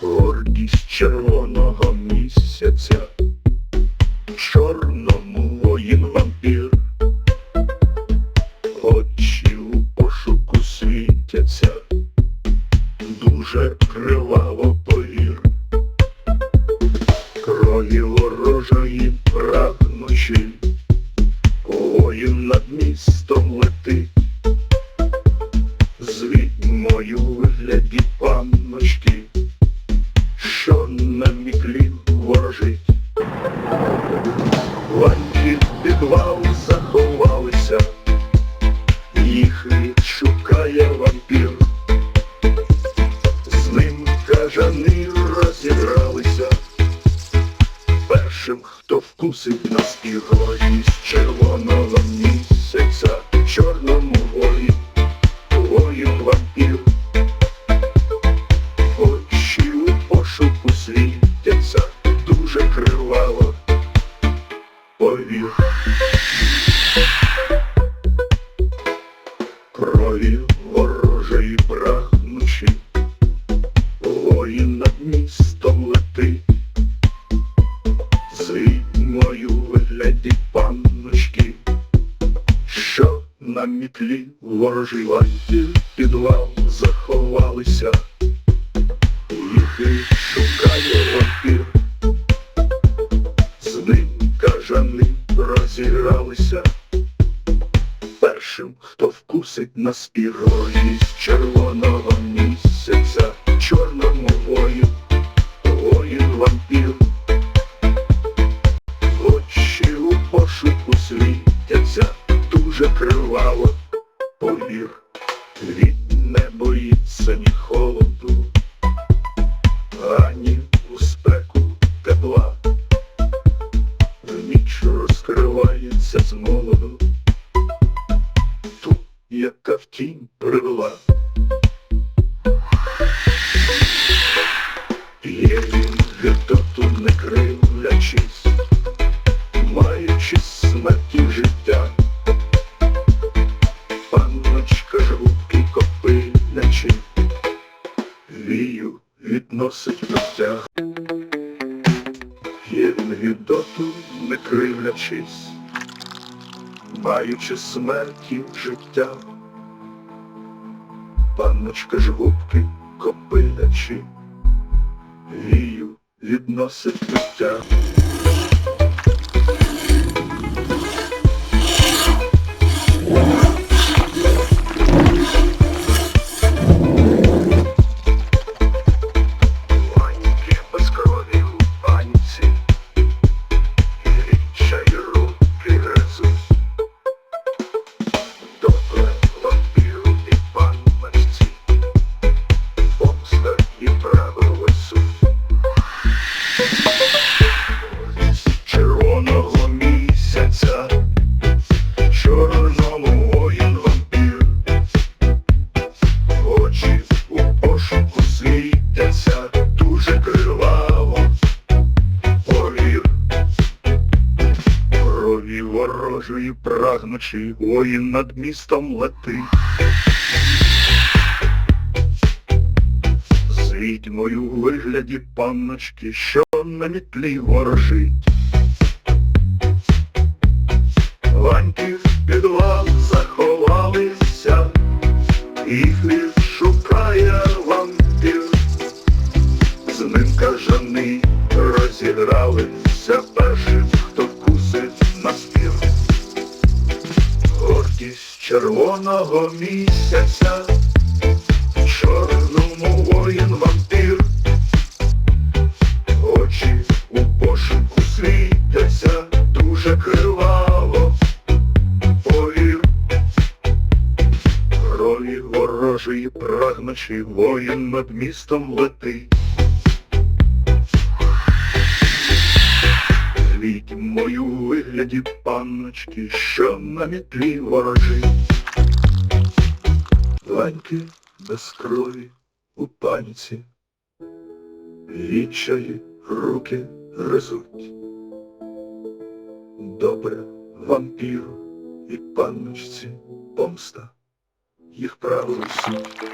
Гордість червоного місяця, чорному воїн вампір, очі у пошуку світяться, дуже криваво воїн над містом летить, червоного місяця, чорному воїн, воїн вампір. Очі у пошуку світяться дуже криваво. Повір. На мітлі ворожий ланці підвал заховалися. Лихий шукає вампір, з ним кажани розігралися. Першим, хто вкусить на спірожі з червоного дуже криваво, повір, він не боїться ні відносить простяг. Є він гідоту, не кривлячись, маючи смерті життя. Панночка ж губки копилячи, вію відносить. Ланьки ворожої прагнучи, воїн над містом летить. З відьмою у вигляді панночки, що на мітлі ворожить. Ланьки в підвал заховалися, їх відшукає червоного місяця, чорному воїн вампір. Очі у пошуку світяться дуже криваво. Повір, крові ворожої прагнучи, воїн над містом летить. Відьмою у вигляді панночки, що на мітлі ворожить. Ланьки без крові у паніці, відчаї руки гризуть. Добре вампіру і панночці помста, їх правили суть.